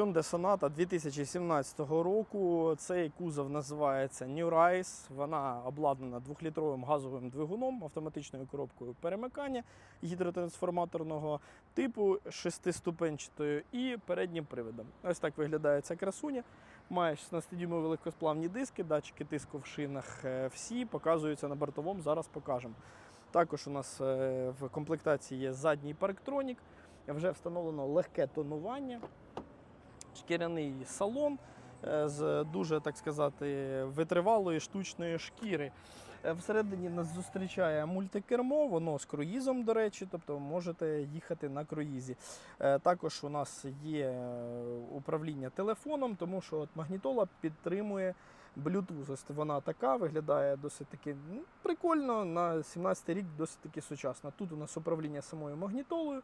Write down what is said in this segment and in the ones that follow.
Hyundai Sonata 2017 року. Цей кузов називається New Rise. Вона обладнана 2-літровим газовим двигуном, автоматичною коробкою перемикання гідротрансформаторного типу, шестиступенчатою і переднім приводом. Ось так виглядає ця красуня. Має 16-дюймові легкосплавні диски, датчики тиску в шинах. е, Всі показуються на бортовому, зараз покажемо. Також у нас е, в комплектації є задній парктронік, вже встановлено легке тонування, шкіряний салон е, з дуже, так сказати, витривалої штучної шкіри. Е, Всередині нас зустрічає мультикермо, воно з круїзом, до речі, тобто можете їхати на круїзі. Е, Також у нас є управління телефоном, тому що от магнітола підтримує Bluetooth. Вона така, виглядає досить таки прикольно. На 17 рік досить таки сучасно. Тут у нас управління самою магнітолою,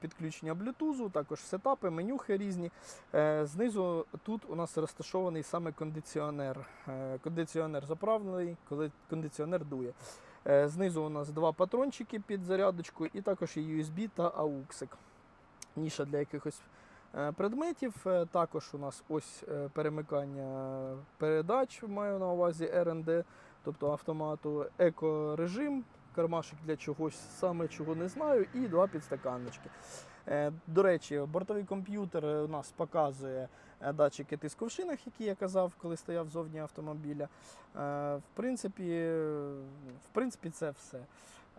підключення Bluetooth, також сетапи, менюхи різні. Е, Знизу тут у нас розташований саме кондиціонер. Е, Кондиціонер заправлений, коли кондиціонер дує. Е, Знизу у нас два патрончики під зарядочку, і також є USB та AUX. Ніша для якихось е, предметів. Е, Також у нас ось е, перемикання передач, маю на увазі RND, тобто автомату, екорежим, кармашик для чогось, саме чого не знаю, і два підстаканнички. Е, До речі, бортовий комп'ютер у нас показує е, датчики тиску в шинах, які я казав, коли стояв зовні автомобіля. Е, В принципі, е, в принципі, це все.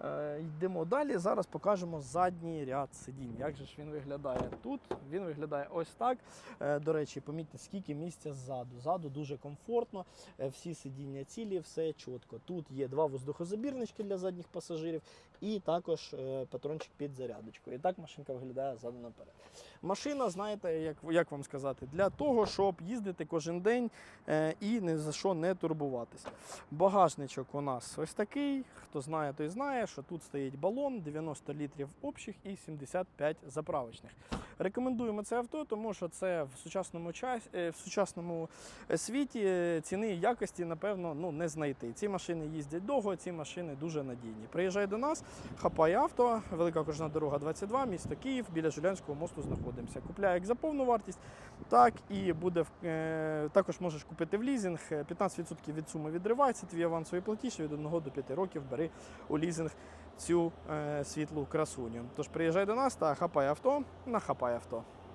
Е, Йдемо далі. Зараз покажемо задній ряд сидінь. Як же ж він виглядає тут? Він виглядає ось так. Е, До речі, помітьте, скільки місця ззаду. Ззаду дуже комфортно, е, всі сидіння цілі, все чітко. Тут є два воздухозабірнички для задніх пасажирів і також патрончик під зарядочку. І так машинка виглядає ззаду наперед. Машина, знаєте, як, як вам сказати, для того, щоб їздити кожен день і ні за що не турбуватися. Багажничок у нас ось такий. Хто знає, той знає, що тут стоїть балон, 90 літрів общих і 75 заправочних. Рекомендуємо це авто, тому що це в сучасному час, е, в сучасному е, світі е, ціни і якості, напевно, ну, не знайти. Ці машини їздять довго, ці машини дуже надійні. Приїжджай до нас, хапай авто, велика окружна дорога 22, місто Київ, біля Жулянського мосту знаходимося. Купляй як за повну вартість, так і буде також можеш купити в лізинг. Е, 15% від суми відривається, твій авансовий платіж від 1 до 5 років бери у лізинг цю е, світлу красуню. Тож приїжджай до нас та хапай авто на хапай авто.